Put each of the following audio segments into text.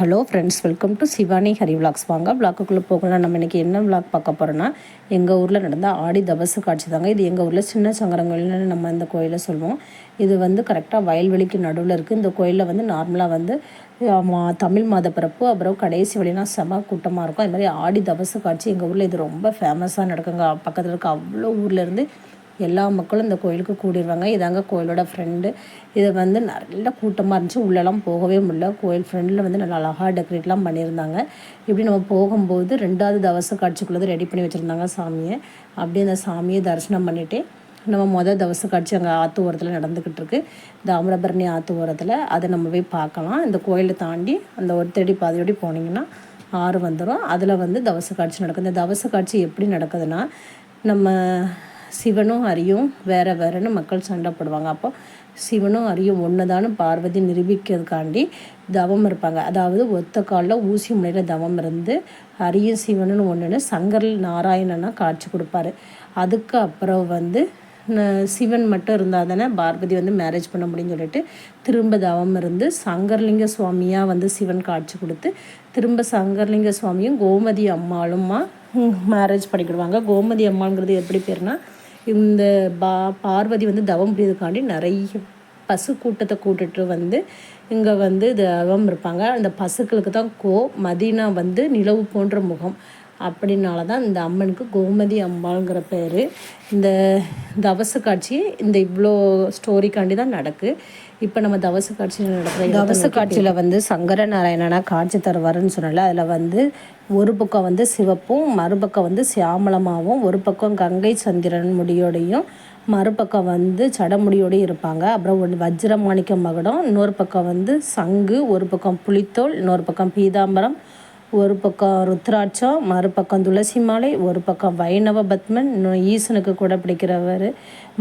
Hello friends welcome to Shivani Hari vlogs வாங்க விளாக்குக்குள்ளே போகலாம். நம்ம இன்றைக்கி என்ன விளாக் பார்க்க போகிறோன்னா எங்கள் ஊரில் நடந்த ஆடி தபசு காட்சி தாங்க. இது எங்கள் ஊரில் சின்ன சங்கரங்கள்னு நம்ம இந்த கோயிலை சொல்லுவோம். இது வந்து கரெக்டாக வயல்வெளிக்கு நடுவில் இருக்குது இந்த கோயிலில் வந்து நார்மலாக வந்து மா தமிழ் மாத பிறப்பு அப்புறம் கடைசி வழினா செம கூட்டமாக இருக்கும். அது மாதிரி ஆடி தபசு காட்சி எங்கள் ஊரில் இது ரொம்ப ஃபேமஸாக நடக்குங்க. பக்கத்தில் இருக்க அவ்வளோ ஊர்லேருந்து எல்லா மக்களும் இந்த கோயிலுக்கு கூடிடுவாங்க இதாங்க கோயிலோட ஃப்ரெண்டு இது வந்து நல்ல கூட்டமாக இருந்துச்சு. உள்ளெல்லாம் போகவே முடியல. கோயில் ஃப்ரெண்டில் வந்து நல்லா அழகாக டெக்கரேட்லாம் பண்ணியிருந்தாங்க. இப்படி நம்ம போகும்போது ரெண்டாவது தவச காட்சிக்குள்ளது ரெடி பண்ணி வச்சுருந்தாங்க சாமியை. அப்படியே அந்த சாமியை தரிசனம் பண்ணிவிட்டு நம்ம மொதல் தவச காட்சி அங்கே ஆற்று ஓரத்தில் நடந்துக்கிட்டு இருக்கு தாமிரபரணி ஆற்று ஓரத்தில் அதை நம்ம போய் பார்க்கலாம். இந்த கோயிலை தாண்டி அந்த ஒரு தேடி பாதையோடி போனீங்கன்னா ஆறு வந்துடும் அதில் வந்து தவச காட்சி நடக்கும். இந்த தவச காட்சி எப்படி நடக்குதுன்னா நம்ம சிவனும் ஹரியும் வேற வேறன்னு மக்கள் சண்டை போடுவாங்க அப்போ சிவனும் ஹரியும் ஒன்று பார்வதி நிரூபிக்கிறதுக்காண்டி தவம் இருப்பாங்க. அதாவது ஒத்த காலில் ஊசி முனையில் தவம் இருந்து ஹரியும் சிவனும் ஒன்றுன்னு சங்கர் நாராயணனாக காட்சி கொடுப்பாரு. அதுக்கு அப்புறம் வந்து சிவன் மட்டும் இருந்தால் தானே பார்வதி வந்து மேரேஜ் பண்ண முடியும்னு சொல்லிட்டு திரும்ப தவம் இருந்து சங்கர்லிங்க சுவாமியாக வந்து சிவன் காட்சி கொடுத்து திரும்ப சங்கர்லிங்க சுவாமியும் கோமதி அம்மாளுமா மேரேஜ் பண்ணிக்கிடுவாங்க. கோமதி அம்மாங்கிறது எப்படி பேர்னா இந்த பா பார்வதி வந்து தவம் புரியதுக்காண்டி நிறைய பசு கூட்டத்தை கூட்டுட்டு வந்து இங்கே வந்து தவம் இருப்பாங்க. அந்த பசுக்களுக்கு தான் கோ மதினா வந்து நிலவு போன்ற முகம். அப்படின்னால தான் இந்த அம்மனுக்கு கோமதி அம்பாளுங்கிற பேர். இந்த தவச காட்சி இந்த இவ்வளோ ஸ்டோரிக்காண்டி தான் நடக்கு. இப்போ நம்ம தவச காட்சியில் நடக்கிற தவச காட்சியில் வந்து சங்கர நாராயணனா காட்சி தருவாருன்னு சொன்னால அதில் வந்து ஒரு பக்கம் வந்து சிவப்பும் மறுபக்கம் வந்து சியாமலமாகவும் ஒரு பக்கம் கங்கை சந்திரன் முடியோடையும் மறுபக்கம் வந்து சடமுடியோடையும் இருப்பாங்க. அப்புறம் ஒரு வஜ்ர மாணிக்க மகுடம் இன்னொரு பக்கம் வந்து சங்கு ஒரு பக்கம் புளித்தோல் இன்னொரு பக்கம் பீதாம்பரம் ஒரு பக்கம் ருத்ராட்சம் மறுபக்கம் துளசி மாலை ஒரு பக்கம் வைணவ பத்மன். இன்னும் ஈசனுக்கு கூட பிடிக்கிறவர்.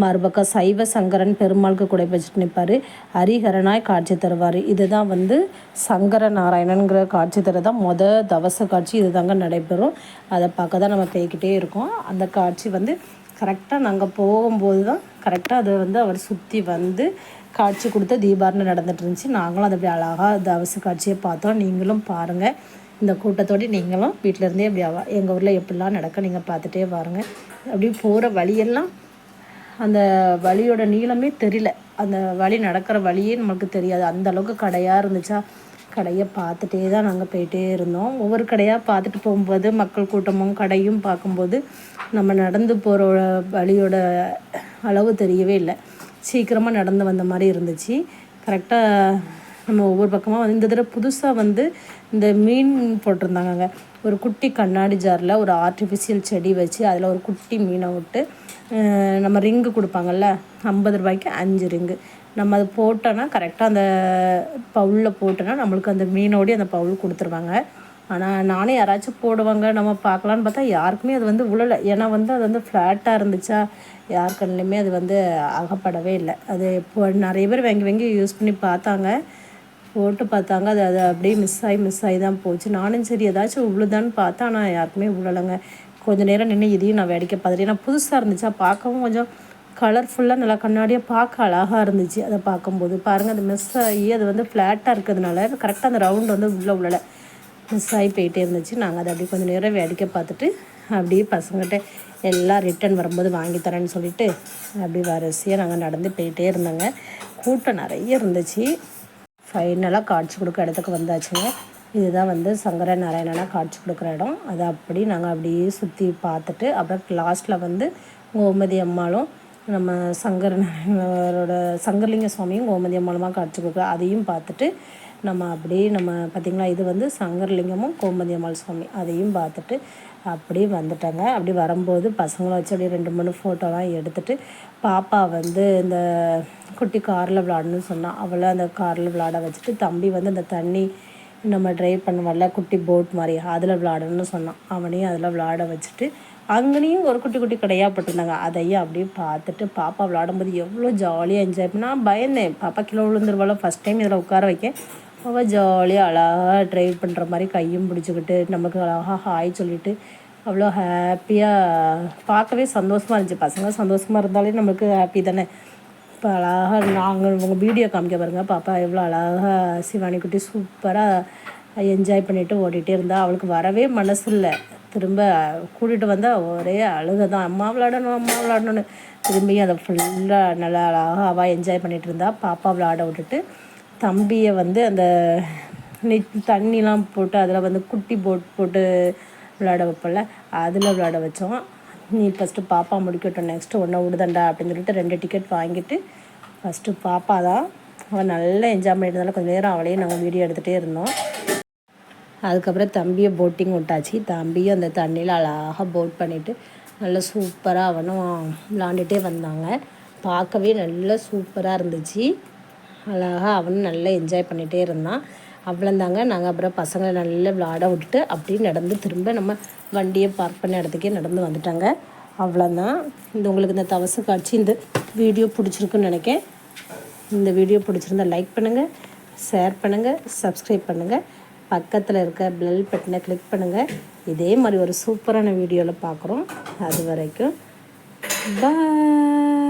மறுபக்கம் சைவ சங்கரன் பெருமாளுக்கு கூட வச்சுட்டு நிற்பார் ஹரிஹரனாய் காட்சி தருவார். இதுதான் வந்து சங்கர நாராயணனுங்கிற காட்சி தர தான் மொத தவச காட்சி இது தாங்க நடைபெறும். அதை பார்க்க தான் நம்ம போய்கிட்டே இருக்கோம். அந்த காட்சி வந்து கரெக்டாக நாங்கள் போகும்போது தான் கரெக்டாக அதை வந்து அவர் சுற்றி வந்து காட்சி கொடுத்த தீபாரணம் நடந்துட்டு இருந்துச்சு. நாங்களும் அதை அப்படி அழகாக தவச காட்சியை பார்த்தோம். நீங்களும் பாருங்கள் இந்த கூட்டத்தோடு நீங்களும் வீட்டிலேருந்தே அப்படியாவா எங்கள் ஊரில் எப்படிலாம் நடக்க நீங்கள் பார்த்துட்டே பாருங்கள் அப்படி போகிற வழியெல்லாம் அந்த வழியோட நீளமே தெரியல. அந்த வழி நடக்கிற வழியே நம்மளுக்கு தெரியாது. அந்த அளவுக்கு கடையாக இருந்துச்சா? கடையை பார்த்துட்டே தான் நாங்கள் போயிட்டே இருந்தோம். ஒவ்வொரு கடையாக பார்த்துட்டு போகும்போது மக்கள் கூட்டமும் கடையும் பார்க்கும்போது நம்ம நடந்து போகிற வழியோட அளவு தெரியவே இல்லை. சீக்கிரமாக நடந்து வந்த மாதிரி இருந்துச்சு. கரெக்டாக நம்ம ஒவ்வொரு பக்கமாக வந்து இந்த தடவை புதுசாக வந்து இந்த மீன் போட்டிருந்தாங்கங்க. ஒரு குட்டி கண்ணாடி ஜாரில் ஒரு ஆர்டிஃபிஷியல் செடி வச்சு அதில் ஒரு குட்டி மீனை விட்டு நம்ம ரிங்கு கொடுப்பாங்கல்ல ஐம்பது ரூபாய்க்கு அஞ்சு ரிங்கு. நம்ம அது போட்டோன்னா கரெக்டாக அந்த பவுலில் போட்டோன்னா நம்மளுக்கு அந்த மீனோடய அந்த பவுல் கொடுத்துருவாங்க. ஆனால் நானே யாராச்சும் போடுவாங்க நம்ம பார்க்கலான்னு பார்த்தா யாருக்குமே அது வந்து உழலை. ஏன்னா வந்து அது வந்து ஃப்ளாட்டாக இருந்துச்சா யார் கண்ணுலையுமே அது வந்து அகப்படவே இல்லை. அது இப்போ நிறைய பேர் வாங்கி வாங்கி யூஸ் பண்ணி பார்த்தாங்க. போட்டு பார்த்தாங்க. அது அது அப்படியே மிஸ் ஆகி மிஸ் ஆகி தான் போச்சு. நானும் சரி ஏதாச்சும் உழுதான்னு பார்த்தா ஆனால் யாருக்குமே உழலைங்க. கொஞ்சம் நேரம் நின்று இதையும் நான் வேடிக்கை பார்த்துட்டு ஏன்னா புதுசாக இருந்துச்சா? பார்க்கவும் கொஞ்சம் கலர்ஃபுல்லாக நல்லா கண்ணாடியாக பார்க்க அழகாக இருந்துச்சு. அதை பார்க்கும்போது. பாருங்கள் அது மிஸ் ஆகி அது வந்து ஃப்ளாட்டாக இருக்கிறதுனால கரெக்டாக அந்த ரவுண்ட் வந்து உள்ளே உள்ளல மிஸ் ஆகி போயிட்டே இருந்துச்சு. நாங்கள் அதை அப்படியே கொஞ்சம் நேரம் வேடிக்கை பார்த்துட்டு அப்படியே பசங்கள்கிட்ட எல்லாம் ரிட்டன் வரும்போது வாங்கி தரேன்னு சொல்லிவிட்டு அப்படி வரிசையாக நாங்கள் நடந்து போயிட்டே இருந்தோங்க. கூட்டம் நிறைய இருந்துச்சு. ஃபைனலாக காட்சி கொடுக்க இடத்துக்கு வந்தாச்சுங்க. இதுதான் வந்து சங்கர நாராயணனா காட்சி கொடுக்குற இடம். அதை அப்படி நாங்கள் அப்படியே சுற்றி பார்த்துட்டு அப்புறம் லாஸ்ட்டில் வந்து கோமதி அம்மாளும் நம்ம சங்கர நாராயணரோட சங்கர்லிங்க சுவாமியும் கோமதி அம்மாளுமாக காட்சி கொடுக்குற அதையும் பார்த்துட்டு நம்ம அப்படியே நம்ம பார்த்திங்களா இது வந்து சங்கரலிங்கமும் கோமதி அம்மாள் சுவாமி அதையும் பார்த்துட்டு அப்படியே வந்துட்டாங்க. அப்படி வரும்போது பசங்களை வச்சு அப்படியே ரெண்டு மூணு ஃபோட்டோலாம் எடுத்துகிட்டு பாப்பா வந்து இந்த குட்டி காரில் விளாடணும்னு சொன்னான் அவளை அந்த காரில் விளாட வச்சுட்டு தம்பி வந்து அந்த தண்ணி நம்ம ட்ரைவ் பண்ணுவோம்ல குட்டி போட் மாதிரி அதில் விளாடணும்னு சொன்னான் அவனையும் அதில் விளாட வச்சுட்டு அங்கேயும் ஒரு குட்டி குட்டி கடையாக போட்டிருந்தாங்க. அதையும் அப்படியே பார்த்துட்டு பாப்பா விளாடும்போது எவ்வளோ ஜாலியாக என்ஜாய் பண்ணால் நான் பயந்தேன். பாப்பா கிலோ விழுந்துருவாளோ ஃபஸ்ட் டைம் இதில் உட்கார வைக்க. அவள் ஜாலியாக அழகாக ட்ரைவ் பண்ணுற மாதிரி கையும் பிடிச்சிக்கிட்டு நமக்கு அழகாக ஹாய் சொல்லிவிட்டு அவ்வளோ ஹாப்பியாக பார்க்கவே சந்தோஷமாக இருந்துச்சு. பசங்க சந்தோஷமாக இருந்தாலே நம்மளுக்கு ஹாப்பி தானே? இப்போ அழகாக நாங்கள் உங்கள் வீடியோ காமிக்க பாருங்கள் பாப்பா எவ்வளோ அழகாக சிவானி குட்டி சூப்பராக என்ஜாய் பண்ணிட்டு ஓடிட்டே இருந்தா. அவளுக்கு வரவே மனசு இல்லை திரும்ப கூட்டிகிட்டு வந்தால் ஒரே அழுகை தான். அம்மா விளாடணும் அம்மா விளாடணும்னு. திரும்பியும் அதை ஃபுல்லாக நல்லா அழகாக அவள் என்ஜாய் பண்ணிகிட்டு இருந்தா. பாப்பா விளாட விட்டுட்டு தம்பியை வந்து அந்த தண்ணிலாம் போட்டு அதில் வந்து குட்டி போட் போட்டு விளையாட வைப்பல அதில் விளையாட வச்சோம். நீ ஃபஸ்ட்டு பாப்பா முடிக்கட்டும் நெக்ஸ்ட்டு ஒன்றை விடுதண்டா அப்படின்னு சொல்லிட்டு ரெண்டு டிக்கெட் வாங்கிட்டு ஃபஸ்ட்டு பாப்பா தான். அவள் நல்லா என்ஜாய் பண்ணிட்டு கொஞ்சம் நேரம் அவளையும் நாங்கள் வீடியோ எடுத்துகிட்டே இருந்தோம். அதுக்கப்புறம் தம்பியை போட்டிங் விட்டாச்சு. தம்பியும் அந்த தண்ணியில் அழகாக போட் பண்ணிவிட்டு நல்லா சூப்பராக அவனும் விளாண்டுட்டே வந்தாங்க. பார்க்கவே நல்லா சூப்பராக இருந்துச்சு. அழகாக அவனும் நல்லா என்ஜாய் பண்ணிகிட்டே இருந்தான். அவ்வளோந்தாங்க நாங்கள் அப்புறம் பசங்களை நல்லா விளாட விட்டுட்டு அப்படியே நடந்து திரும்ப நம்ம வண்டியை பார்க் பண்ண இடத்துக்கே நடந்து வந்துட்டாங்க. அவ்வளோதான் இந்த உங்களுக்கு இந்த தவச காட்சி இந்த வீடியோ பிடிச்சிருக்குன்னு நினைக்கேன். இந்த வீடியோ பிடிச்சிருந்தா லைக் பண்ணுங்கள் ஷேர் பண்ணுங்கள் சப்ஸ்கிரைப் பண்ணுங்கள் பக்கத்தில் இருக்க பெல் பட்டனை கிளிக் பண்ணுங்கள் இதே மாதிரி ஒரு சூப்பரான வீடியோவில் பார்க்குறோம் அது வரைக்கும் பாய்